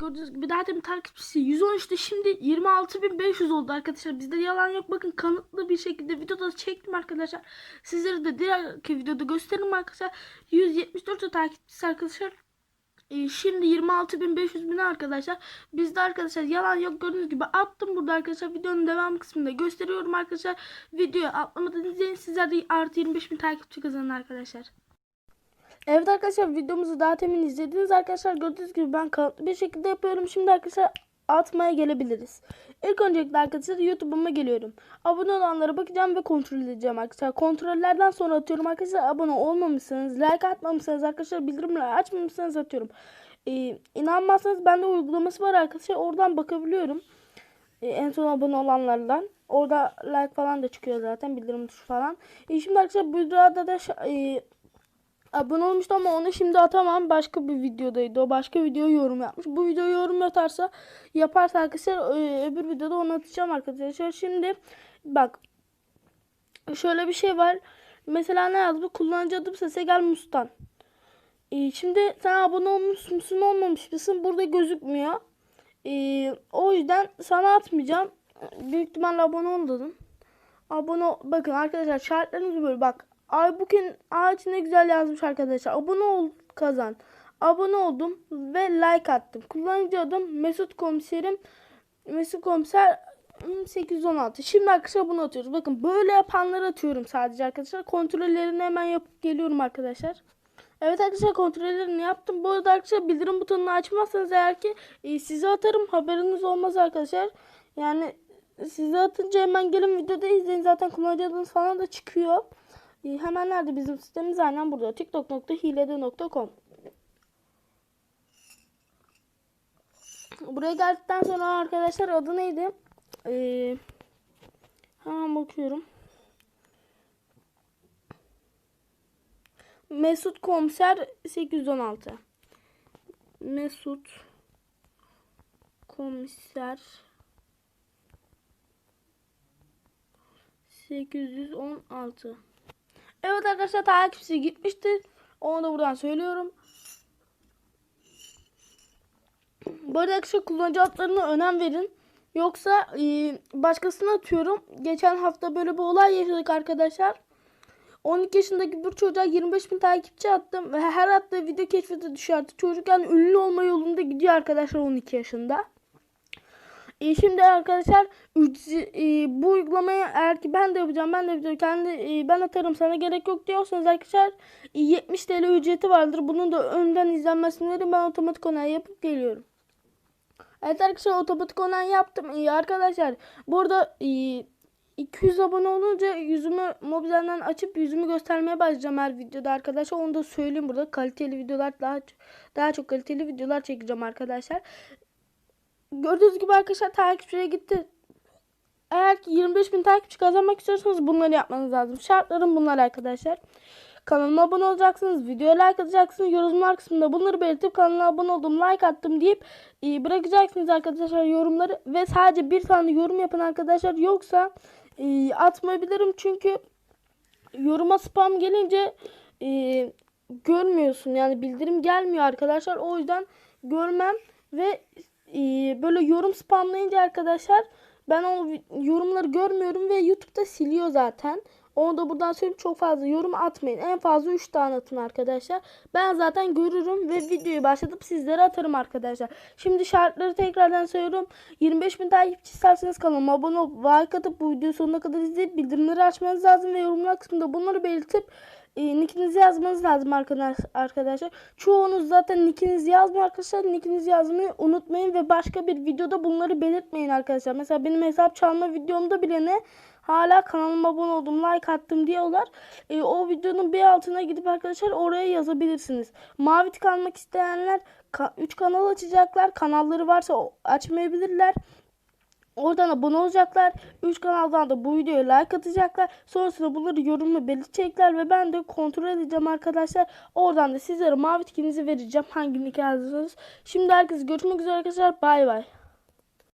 Gördüğünüz gibi demin takipçisi 113'te şimdi 26.500 oldu arkadaşlar. Bizde yalan yok. Bakın kanıtlı bir şekilde videoda çektim arkadaşlar. Sizlere de diğer videoda gösteririm arkadaşlar. 174 takipçisi arkadaşlar. Ee, şimdi 26.500 bin arkadaşlar. Bizde arkadaşlar yalan yok gördüğünüz gibi attım burada arkadaşlar. Videonun devam kısmında gösteriyorum arkadaşlar. Videoyu atlamadan izleyin. Sizler de artı 25 bin takipçi kazanın arkadaşlar. Evet arkadaşlar videomuzu daha temin izlediniz arkadaşlar. Gördüğünüz gibi ben kanıtlı bir şekilde yapıyorum. Şimdi arkadaşlar atmaya gelebiliriz. İlk öncelikle arkadaşlar YouTube'uma geliyorum. Abone olanlara bakacağım ve kontrol edeceğim arkadaşlar. Kontrollerden sonra atıyorum arkadaşlar. Abone olmamışsanız, like atmamışsanız arkadaşlar bildirimleri açmamışsanız atıyorum. Ee, inanmazsanız bende uygulaması var arkadaşlar. Oradan bakabiliyorum. Ee, en son abone olanlardan. Orada like falan da çıkıyor zaten. Bildirim tuşu falan. Ee, şimdi arkadaşlar bu videoda da e, abone olmuştu ama onu şimdi atamam. Başka bir videodaydı. O başka video yorum yapmış. Bu video yorum yaparsa yaparsa arkadaşlar e, öbür videoda onu atacağım arkadaşlar. Şimdi bak şöyle bir şey var. Mesela ne yazdı? Kullanıcı adım sese gel Mustan. E, şimdi sen abone olmuş musun olmamış mısın? Burada gözükmüyor. E, o yüzden sana atmayacağım. Büyük ihtimalle abone ol dedim. Abone bakın arkadaşlar şartlarınız böyle bak. Ay bugün ağaç ne güzel yazmış arkadaşlar. Abone ol kazan. Abone oldum ve like attım. Kullanıcı adım Mesut Komiserim. Mesut Komiser hmm, 816. Şimdi arkadaşlar bunu atıyoruz. Bakın böyle yapanları atıyorum sadece arkadaşlar. Kontrollerini hemen yapıp geliyorum arkadaşlar. Evet arkadaşlar kontrollerini yaptım. Bu arada arkadaşlar bildirim butonunu açmazsanız eğer ki e, size atarım. Haberiniz olmaz arkadaşlar. Yani size atınca hemen gelin videoda izleyin. Zaten kullanıcı adınız falan da çıkıyor. E, hemen nerede bizim sitemiz? Aynen burada. tiktok.hilede.com Buraya geldikten sonra arkadaşlar adı neydi? Ee, hemen bakıyorum. Mesut Komiser 816. Mesut Komiser 816. Evet arkadaşlar takipçisi gitmiştir. Onu da buradan söylüyorum. Bu arada arkadaşlar kullanıcı adlarına önem verin. Yoksa e, başkasına atıyorum. Geçen hafta böyle bir olay yaşadık arkadaşlar. 12 yaşındaki bir çocuğa 25 bin takipçi attım. Ve her attığı video keşfete düşüyor. Çocuk yani ünlü olma yolunda gidiyor arkadaşlar 12 yaşında. E, şimdi arkadaşlar e, bu uygulamayı eğer ki ben de yapacağım ben de yapacağım kendi e, ben atarım sana gerek yok diyorsanız arkadaşlar e, 70 TL ücreti vardır. Bunun da önden izlenmesini ben otomatik onay yapıp geliyorum. Evet arkadaşlar otomatik onay yaptım. İyi arkadaşlar burada e, 200 abone olunca yüzümü mobilden açıp yüzümü göstermeye başlayacağım her videoda arkadaşlar. Onu da söyleyeyim burada kaliteli videolar daha daha çok kaliteli videolar çekeceğim arkadaşlar. Gördüğünüz gibi arkadaşlar takipçiye gitti. Eğer ki 25 bin takipçi kazanmak istiyorsanız bunları yapmanız lazım. Şartlarım bunlar arkadaşlar. Kanalıma abone olacaksınız. Videoya like atacaksınız. Yorumlar kısmında bunları belirtip kanala abone oldum, like attım deyip e, bırakacaksınız arkadaşlar yorumları. Ve sadece bir tane yorum yapın arkadaşlar. Yoksa e, atmayabilirim. Çünkü yoruma spam gelince e, görmüyorsun. Yani bildirim gelmiyor arkadaşlar. O yüzden görmem ve böyle yorum spamlayınca arkadaşlar ben o yorumları görmüyorum ve YouTube'da siliyor zaten. Onu da buradan söyleyeyim çok fazla yorum atmayın. En fazla 3 tane atın arkadaşlar. Ben zaten görürüm ve videoyu başlatıp sizlere atarım arkadaşlar. Şimdi şartları tekrardan söylüyorum. 25 bin takipçi isterseniz kanalıma abone olup like atıp bu videoyu sonuna kadar izleyip bildirimleri açmanız lazım ve yorumlar kısmında bunları belirtip e, nickinizi yazmanız lazım arkadaş, arkadaşlar. Çoğunuz zaten nickinizi yazmıyor arkadaşlar. Nickinizi yazmayı unutmayın ve başka bir videoda bunları belirtmeyin arkadaşlar. Mesela benim hesap çalma videomda bile ne hala kanalıma abone oldum, like attım diyorlar. E, o videonun bir altına gidip arkadaşlar oraya yazabilirsiniz. Mavi tık almak isteyenler 3 kanal açacaklar. Kanalları varsa açmayabilirler. Oradan abone olacaklar. 3 kanaldan da bu videoya like atacaklar. Sonrasında bunları yorumla belirtecekler ve ben de kontrol edeceğim arkadaşlar. Oradan da sizlere mavi tikinizi vereceğim. Hangi nick yazdınız. Şimdi herkese görüşmek üzere arkadaşlar. Bay bay.